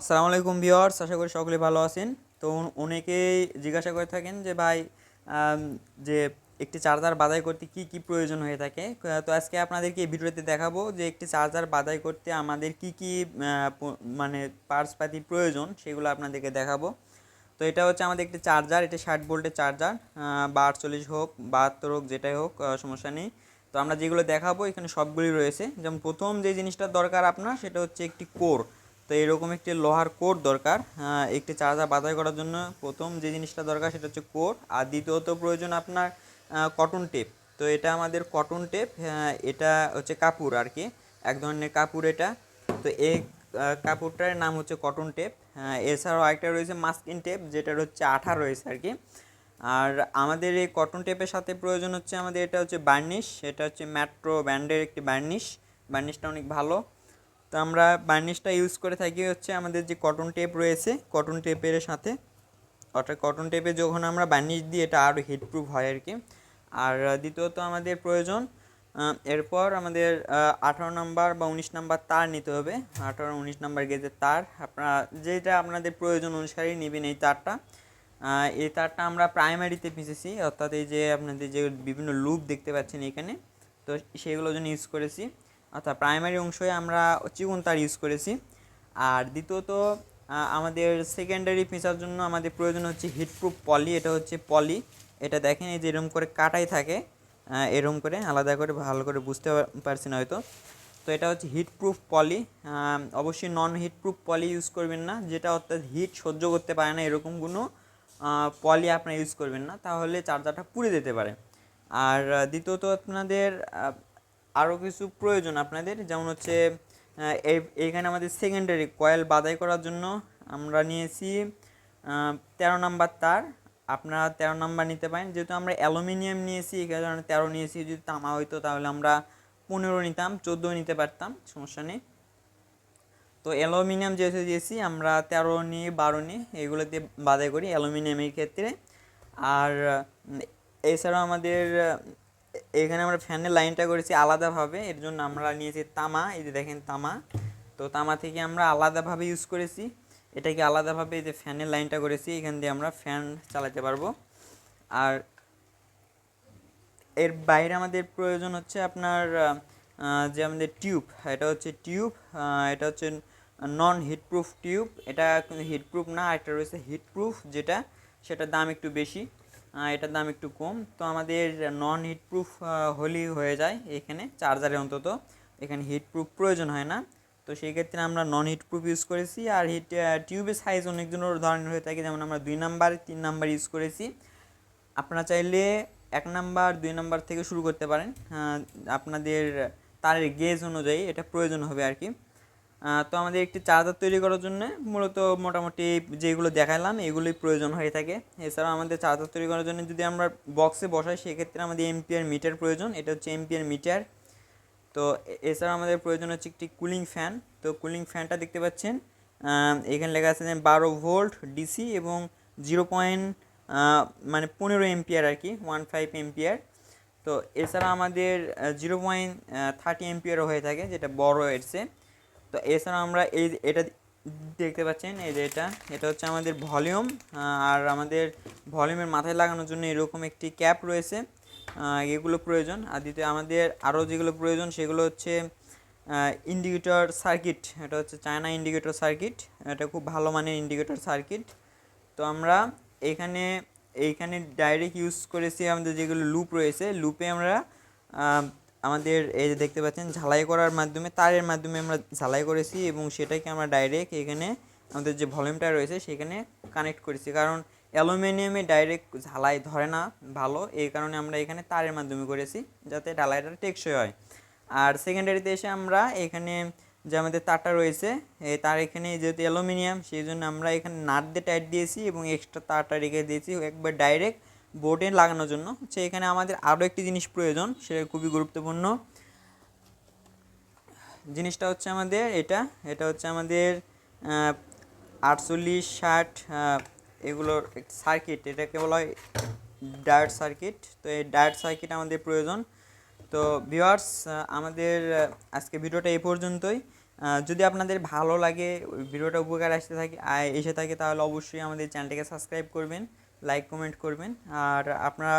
আসসালামু আলাইকুম ভিওয়ার্স আশা করি সকলে ভালো আছেন। তো অনেকেই জিজ্ঞাসা করে থাকেন যে ভাই যে একটি চার্জার বাদাই করতে কি কি প্রয়োজন হয়ে থাকে? তো আজকে আপনাদেরকে এই ভিডিওতে দেখাবো যে একটি চার্জার বাদাই করতে আমাদের কি কি মানে পার্টসপাতি প্রয়োজন সেগুলো আপনাদেরকে দেখাবো। তো এটা হচ্ছে আমাদের একটি চার্জার, এটা ষাট ভোল্টের চার্জার বা আটচল্লিশ হোক, বাহাত্তর হোক, যেটাই হোক সমস্যা নেই। তো আমরা যেগুলো দেখাবো, এখানে সবগুলি রয়েছে। যেমন প্রথম যে জিনিসটা দরকার আপনার, সেটা হচ্ছে একটি কোর। তো এরকম একটি লোহার কোর দরকার একটি চার্জার বাছাই করার জন্য প্রথম যে জিনিসটা দরকার সেটা হচ্ছে কোর। আর দ্বিতীয়ত প্রয়োজন আপনার কটন টেপ তো এটা আমাদের কটন টেপ এটা হচ্ছে কাপড় আর কি, এক ধরনের কাপড় এটা। তো এই কাপড়টার নাম হচ্ছে কটন টেপ এছাড়াও আরেকটা রয়েছে মাস্কিন টেপ যেটার হচ্ছে আঠা রয়েছে আর কি। আর আমাদের এই কটন টেপের সাথে প্রয়োজন হচ্ছে আমাদের, এটা হচ্ছে বার্নিশ এটা হচ্ছে ম্যাট্রো ব্র্যান্ডের একটি বার্নিশ বার্নিশটা অনেক ভালো। তো আমরা বার্নিশটা ইউজ করে থাকি হচ্ছে আমাদের যে কটন টেপ রয়েছে কটন টেপের সাথে। অর্থাৎ কটন টেপে যখন আমরা বার্নিশ দিই, এটা আরও হিটপ্রুফ হয় আর কি। আর দ্বিতীয়ত আমাদের প্রয়োজন এরপর আমাদের আঠারো নাম্বার বা উনিশ নাম্বার তার নিতে হবে। আঠারো, উনিশ নাম্বার গেজের তার। আপনারা যেটা আপনাদের প্রয়োজন অনুসারেই নেবেন এই তারটা। এই তারটা আমরা প্রাইমারিতে পিসেছি, অর্থাৎ এই যে আপনাদের যে বিভিন্ন লুপ দেখতে পাচ্ছেন এখানে, তো সেগুলোর জন্য ইউজ করেছি। অর্থাৎ প্রাইমারি অংশে আমরা চিকন তার ইউজ করেছি। আর দ্বিতীয়ত আমাদের সেকেন্ডারি পেঁচার জন্য আমাদের প্রয়োজন হচ্ছে হিটপ্রুফ পলি এটা হচ্ছে পলি এটা দেখেন এই যে এরকম করে কাটাই থাকে আহ, এরকম করে আলাদা করে ভালো করে বুঝতে পার- পারছেন হয়তো। তো এটা হচ্ছে হিটপ্রুফ পলি অবশ্যই নন হিটপ্রুফ পলি ইউজ করবেন না যেটা অর্থাৎ হিট সহ্য করতে পারে না এরকম কোনো পলি আপনারা ইউজ করবেন না তাহলে চার্জারটা পুড়ে যেতে পারে। আর দ্বিতীয়ত আপনাদের আরও কিছু প্রয়োজন আপনাদের, যেমন হচ্ছে এইখানে আমাদের সেকেন্ডারি কয়েল বাদাই করার জন্য আমরা নিয়েছি তেরো নাম্বার তার। আপনারা তেরো নাম্বার নিতে পারেন। যেহেতু আমরা অ্যালুমিনিয়াম নিয়েছি, এই কারণে তেরো নিয়েছি। যদি তামা হইতো তাহলে আমরা পনেরো নিতাম চোদ্দ নিতে পারতাম, সমস্যা নেই। তো অ্যালুমিনিয়াম যেহেতু দিয়েছি, আমরা তেরো নিয়ে বারো নিয়ে এগুলো দিয়ে বাদাই করি অ্যালুমিনিয়ামের ক্ষেত্রে। আর এছাড়াও আমাদের এখানে আমরা ফ্যানের লাইনটা করেছি আলাদাভাবে, এর জন্য আমরা নিয়েছি তামা, এই যে দেখেন তামা। তো তামা থেকে আমরা আলাদাভাবে ইউজ করেছি। এটাকে আলাদাভাবে এই যে ফ্যানের লাইনটা করেছি, এখান দিয়ে আমরা ফ্যান চালাতে পারব। আর এর বাইরে আমাদের প্রয়োজন হচ্ছে আপনার যে আমাদের টিউব এটা হচ্ছে টিউব এটা হচ্ছে নন হিটপ্রুফ টিউব এটা হিটপ্রুফ না একটা রয়েছে হিটপ্রুফ যেটা, সেটার দাম একটু বেশি। এটার দাম একটু কম। তো আমাদের নন হিটপ্রুফ হলেই হয়ে যায় এখানে চার্জারে অন্তত। এখানে হিটপ্রুফ প্রয়োজন হয় না। তো সেই ক্ষেত্রে আমরা নন হিটপ্রুফ ইউজ করেছি। আর হিট টিউবের সাইজ অনেক ধরনের হয়ে থাকে। যেমন আমরা দুই নাম্বার তিন নাম্বার ইউজ করেছি। আপনারা চাইলে এক নাম্বার দুই নাম্বার থেকে শুরু করতে পারেন। আপনাদের তারের গেজ অনুযায়ী এটা প্রয়োজন হবে আর কি। তো আমাদের একটি চার্জার তৈরি করার জন্য মূলত মোটামুটি যেগুলো দেখালাম, এগুলোই প্রয়োজন হয়ে থাকে। এছাড়াও আমাদের চার্জার তৈরি করার জন্য যদি আমরা বক্সে বসাই, সেক্ষেত্রে আমাদের এমপিআর মিটার প্রয়োজন। এটা হচ্ছে এমপিআর মিটার তো এছাড়া আমাদের প্রয়োজন হচ্ছে একটি কুলিং ফ্যান তো কুলিং ফ্যানটা দেখতে পাচ্ছেন এখানে লেখা আছে যে বারো ভোল্ট ডিসি এবং জিরো পয়েন্ট মানে পনেরো এম্পিয়ার আর কি ওয়ান ফাইভ এম্পিয়ার তো এছাড়া আমাদের জিরো পয়েন্ট থার্টি এম্পিয়ারও হয়ে থাকে, যেটা বড় এসছে তো এছাড়া আমরা এই এটা দেখতে পাচ্ছেন, এই যে এটা এটা হচ্ছে আমাদের ভলিউম আর আমাদের ভলিউমের মাথায় লাগানোর জন্য এরকম একটি ক্যাপ রয়েছে এগুলো প্রয়োজন। আর দ্বিতীয়, আমাদের আরও যেগুলো প্রয়োজন, সেগুলো হচ্ছে ইন্ডিকেটর সার্কিট। এটা হচ্ছে চায়না ইন্ডিকেটর সার্কিট। এটা খুব ভালো মানের ইন্ডিকেটর সার্কিট। তো আমরা এখানে, এইখানে ডাইরেক্ট ইউজ করেছি আমাদের যেগুলো লুপ রয়েছে। লুপে আমরা আমাদের এই যে দেখতে পাচ্ছেন, ঝালাই করার মাধ্যমে, তারের মাধ্যমে আমরা ঝালাই করেছি এবং সেটাকে আমরা ডাইরেক্ট এখানে আমাদের যে ভলিউমটা রয়েছে সেখানে কানেক্ট করেছি। কারণ অ্যালুমিনিয়ামে ডাইরেক্ট ঝালাই ধরে না ভালো, এই কারণে আমরা এখানে তারের মাধ্যমে করেছি যাতে ডালাইটা টেকসই হয়। আর সেকেন্ডারিতে এসে আমরা এখানে যে আমাদের তারটা রয়েছে, এই তার এখানে যেহেতু অ্যালুমিনিয়াম, সেই জন্য আমরা এখানে নাট দিয়ে টাইট দিয়েছি এবং এক্সট্রা তারটা রেখে দিয়েছি। একবার ডাইরেক্ট বোর্ডে লাগানোর জন্য। হচ্ছে এখানে আমাদের আরও একটি জিনিস প্রয়োজন, সেটা খুবই গুরুত্বপূর্ণ। জিনিসটা হচ্ছে আমাদের এটা এটা হচ্ছে আমাদের আটচল্লিশ, ষাট এগুলোর সার্কিট এটাকে বলা হয় ডায়েট সার্কিট তো এই ডায়েট সার্কিট আমাদের প্রয়োজন। তো ভিউয়ার্স আমাদের আজকে ভিডিওটা এই পর্যন্তই। যদি আপনাদের ভালো লাগে, ভিডিওটা উপকার আসতে থাকে এসে থাকে, তাহলে অবশ্যই আমাদের চ্যানেলটিকে সাবস্ক্রাইব করবেন। লাইক কমেন্ট করবেন। আর আপনারা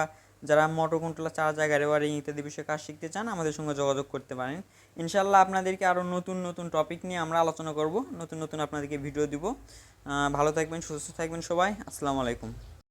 যারা মোটর কন্ট্রোলার চার্জার গাড়ি ওয়ারিং ইত্যাদি বিষয়ে কাজ শিখতে চান, আমাদের সঙ্গে যোগাযোগ করতে পারেন। ইনশাল্লাহ আপনাদেরকে আরও নতুন নতুন টপিক নিয়ে আমরা আলোচনা করব। নতুন নতুন আপনাদেরকে ভিডিও দিব। ভালো থাকবেন, সুস্থ থাকবেন সবাই। আসসালামু আলাইকুম।